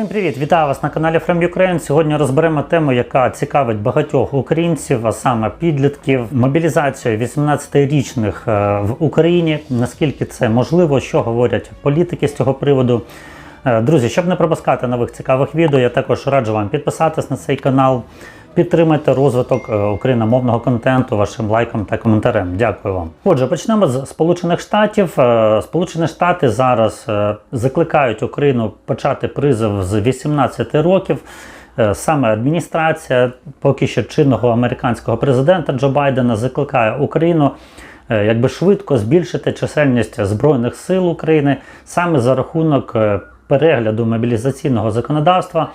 Всім привіт! Вітаю вас на каналі From Ukraine. Сьогодні розберемо тему, яка цікавить багатьох українців, а саме підлітків. Мобілізацію 18-річних е, в Україні. Наскільки це можливо, що говорять політики з цього приводу? Е, Друзі, щоб не пропускати нових цікавих відео, я також раджу вам підписатись на цей канал. Підтримайте розвиток е, україномовного контенту вашим лайком та коментарем. Дякую вам. Отже, почнемо з Сполучених Штатів. Е, Сполучені Штати зараз е, закликають Україну почати призов з 18 років. Саме адміністрація поки що чинного американського президента Джо Байдена закликає Україну якби швидко збільшити чисельність збройних сил України саме за рахунок перегляду мобілізаційного законодавства.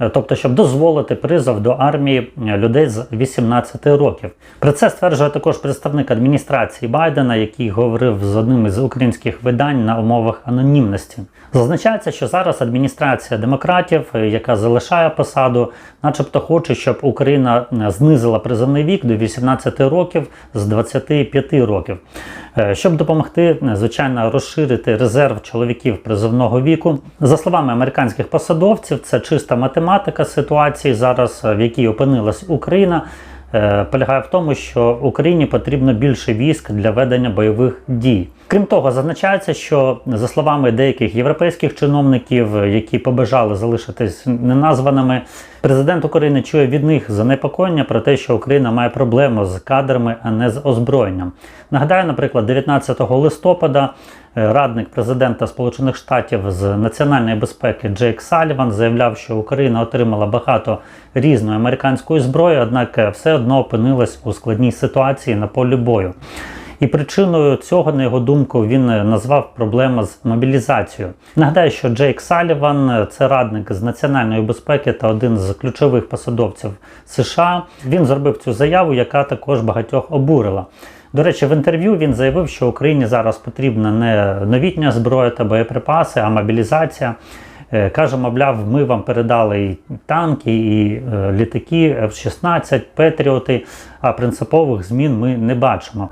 Е, Тобто, щоб дозволити призов до армії е, людей з 18 років. Про це стверджує також представник адміністрації Байдена, який говорив з одним із українських видань на умовах анонімності. Зазначається, що зараз адміністрація демократів, е, яка залишає посаду, начебто хоче, щоб Україна знизила призовний вік до 18 років з 25 років, щоб допомогти, звичайно, розширити резерв чоловіків призовного віку. За словами американських посадовців, це чиста математика ситуації зараз, е, в якій опинилась Україна. е, Полягає в тому, що Україні потрібно більше військ для ведення бойових дій. Крім того, зазначається, що за словами деяких європейських чиновників, які побажали залишитись неназваними, президент України чує від них занепокоєння про те, що Україна має проблему з кадрами, а не з озброєнням. Нагадаю, наприклад, 19 листопада е, радник президента Сполучених Штатів з національної безпеки Джейк Саліван заявляв, що Україна отримала багато різної американської зброї, однак е, все одно опинилась у складній ситуації на полі бою. І причиною цього, на його думку, він назвав проблему з мобілізацією. Нагадаю, що Джейк Саліван е, це радник з національної безпеки та один з ключових посадовців США. Він зробив цю заяву, яка також багатьох обурила. До речі, в інтерв'ю він заявив, що Україні зараз потрібна не новітня зброя та боєприпаси, а мобілізація. Е, Каже, мовляв, ми вам передали і танки, і е, літаки F-16, Петріоти, а принципових змін ми не бачимо.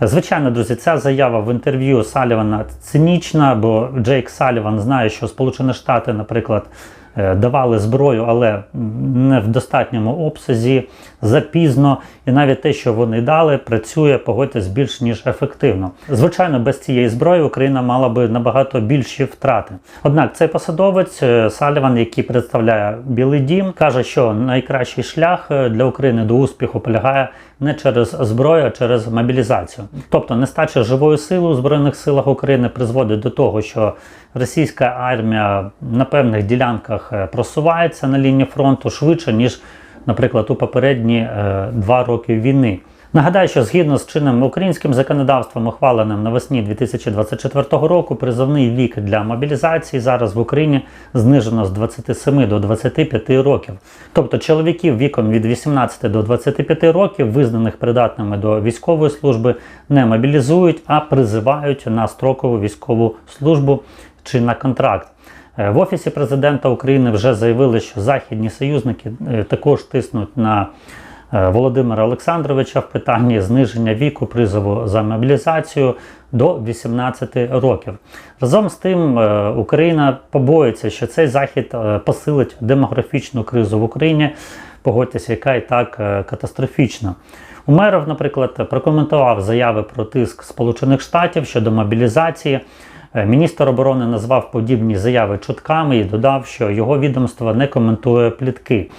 Звичайно, друзі, ця заява в інтерв'ю Салівана цинічна, бо Джейк Саліван знає, що Сполучені Штати, наприклад, давали зброю, але не в достатньому обсязі, запізно, і навіть те, що вони дали, працює, погодьтесь, більш ніж ефективно. Звичайно, без цієї зброї Україна мала би набагато більші втрати. Однак цей посадовець е, Саліван, який представляє Білий Дім, каже, що найкращий шлях е, для України до успіху полягає не через зброю, а через мобілізацію. Тобто нестача живої сили у збройних силах України призводить до того, що російська армія на певних ділянках е, просувається на лінії фронту швидше ніж, наприклад, у попередні е, два роки війни. Нагадаю, що згідно з чинним українським законодавством, ухваленим навесні 2024 року, призовний вік для мобілізації зараз в Україні знижено з 27 до 25 років. Тобто чоловіків віком від 18 до 25 років, визнаних придатними до військової служби, не мобілізують, а призивають на строкову військову службу чи на контракт. Е, В офісі президента України вже заявили, що західні союзники е, також тиснуть на Володимира Олександровича в питанні зниження віку призову за мобілізацію до 18 років. Разом з тим, е, Україна побоїться, що цей захід е, посилить демографічну кризу в Україні, погодьтеся, яка і так е, катастрофічна. Умеров, наприклад, прокоментував заяви про тиск Сполучених Штатів щодо мобілізації. Е, Міністр оборони назвав подібні заяви чутками і додав, що його відомство не коментує плітки.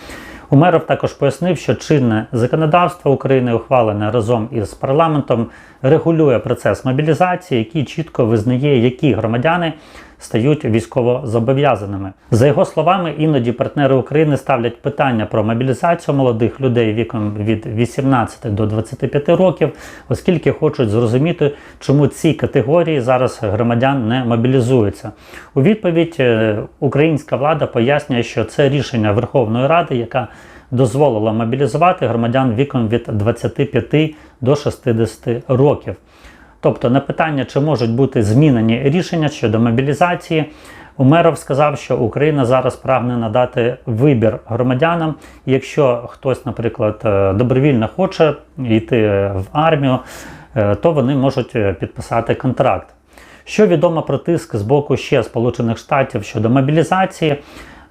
Умеров також пояснив, що чинне законодавство України, ухвалене разом із парламентом, регулює процес мобілізації, який чітко визнає, які громадяни стають військово зобов'язаними. За його словами, іноді партнери України ставлять питання про мобілізацію молодих людей віком від 18 до 25 років, оскільки хочуть зрозуміти, чому ці категорії зараз громадян не мобілізуються. У відповідь е, українська влада пояснює, що це рішення Верховної Ради, яка дозволила мобілізувати громадян віком від 25 до 60 років. Тобто на питання, чи можуть бути змінені рішення щодо мобілізації, Умеров сказав, що Україна зараз прагне надати вибір громадянам. Якщо хтось, наприклад, е, добровільно хоче йти в армію, е, то вони можуть е, підписати контракт. Що відомо про тиск з боку ще Сполучених Штатів щодо мобілізації?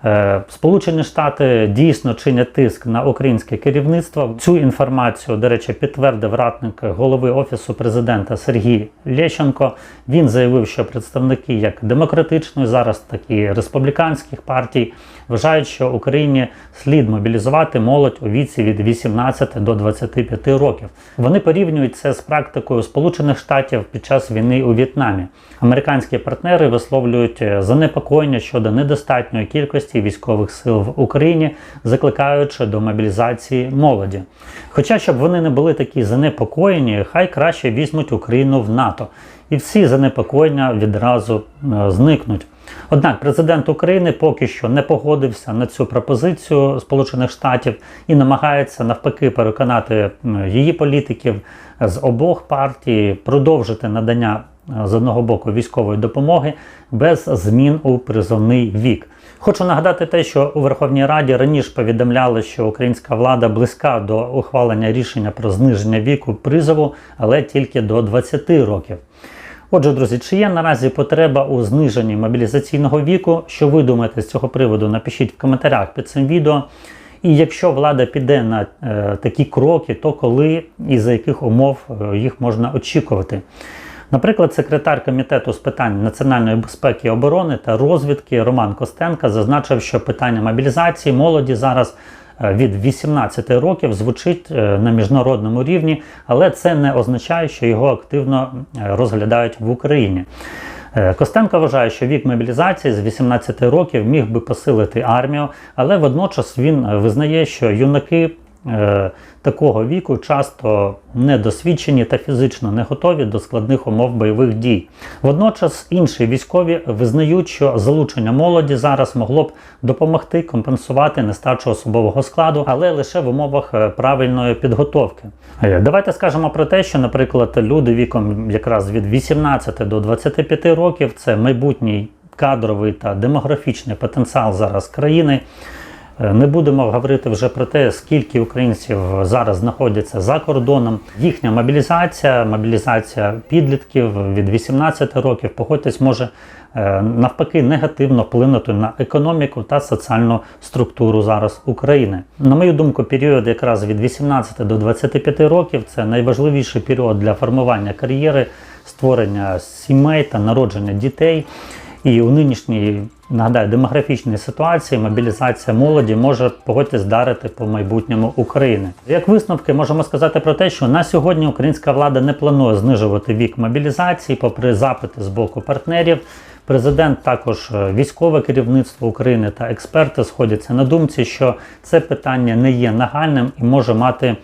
Е, Сполучені Штати дійсно чинять тиск на українське керівництво. Цю інформацію, до речі, підтвердив радник голови офісу президента Сергій Лещенко. Він заявив, що представники як демократичної, зараз так і республіканських партій вважають, що Україні слід мобілізувати молодь у віці від 18 до 25 років. Вони порівнюють це з практикою Сполучених Штатів під час війни у В'єтнамі. Американські партнери висловлюють е, занепокоєння щодо недостатньої кількості військових сил в Україні, закликаючи до мобілізації молоді. Хоча, щоб вони не були такі занепокоєні, хай краще візьмуть Україну в НАТО, і всі занепокоєння відразу е, зникнуть. Однак президент України поки що не погодився на цю пропозицію Сполучених Штатів і намагається навпаки переконати її політиків з обох партій продовжити надання е, з одного боку військової допомоги без змін у призовний вік. Хочу нагадати те, що у Верховній Раді раніше повідомляли, що українська влада близька до ухвалення рішення про зниження віку призову, але тільки до 20 років. Отже, друзі, чи є наразі потреба у зниженні мобілізаційного віку? Що ви думаєте з цього приводу? Напишіть в коментарях під цим відео. І якщо влада піде на е, такі кроки, то коли і за яких умов е, їх можна очікувати? Наприклад, секретар комітету з питань національної безпеки, оборони та розвідки Роман Костенка зазначив, що питання мобілізації молоді зараз від 18 років звучить е, на міжнародному рівні, але це не означає, що його активно е, розглядають в Україні. Е, Костенко вважає, що вік мобілізації з 18 років міг би посилити армію, але водночас він визнає, що юнаки такого віку часто недосвідчені та фізично не готові до складних умов бойових дій. Водночас інші військові визнають, що залучення молоді зараз могло б допомогти компенсувати нестачу особового складу, але лише в умовах е, правильної підготовки. Е, Давайте скажемо про те, що, наприклад, люди віком якраз від 18 до 25 років це майбутній кадровий та демографічний потенціал зараз країни. Е, Не будемо говорити вже про те, скільки українців зараз знаходяться за кордоном. Їхня мобілізація, мобілізація підлітків від 18 років, погодьтесь, може е, навпаки негативно вплинути на економіку та соціальну структуру зараз України. На мою думку, період якраз від 18 до 25 років це найважливіший період для формування кар'єри, створення сімей та народження дітей. І у нинішній нагадаю демографічній ситуації мобілізація молоді може погодьтесь вдарити по майбутньому України. Як висновки можемо сказати про те, що на сьогодні українська влада не планує знижувати вік мобілізації, попри запити з боку партнерів. Президент, також е, військове керівництво України та експерти сходяться на думці, що це питання не є нагальним і може мати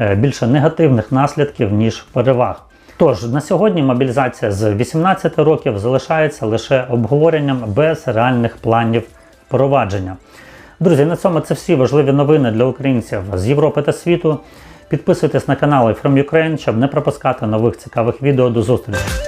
е, більше негативних наслідків ніж переваг. Тож на сьогодні мобілізація з 18 років залишається лише обговоренням без реальних планів впровадження. Друзі, на цьому це всі важливі новини для українців з Європи та світу. Підписуйтесь на канали From Ukraine, щоб не пропускати нових цікавих відео. До зустрічі!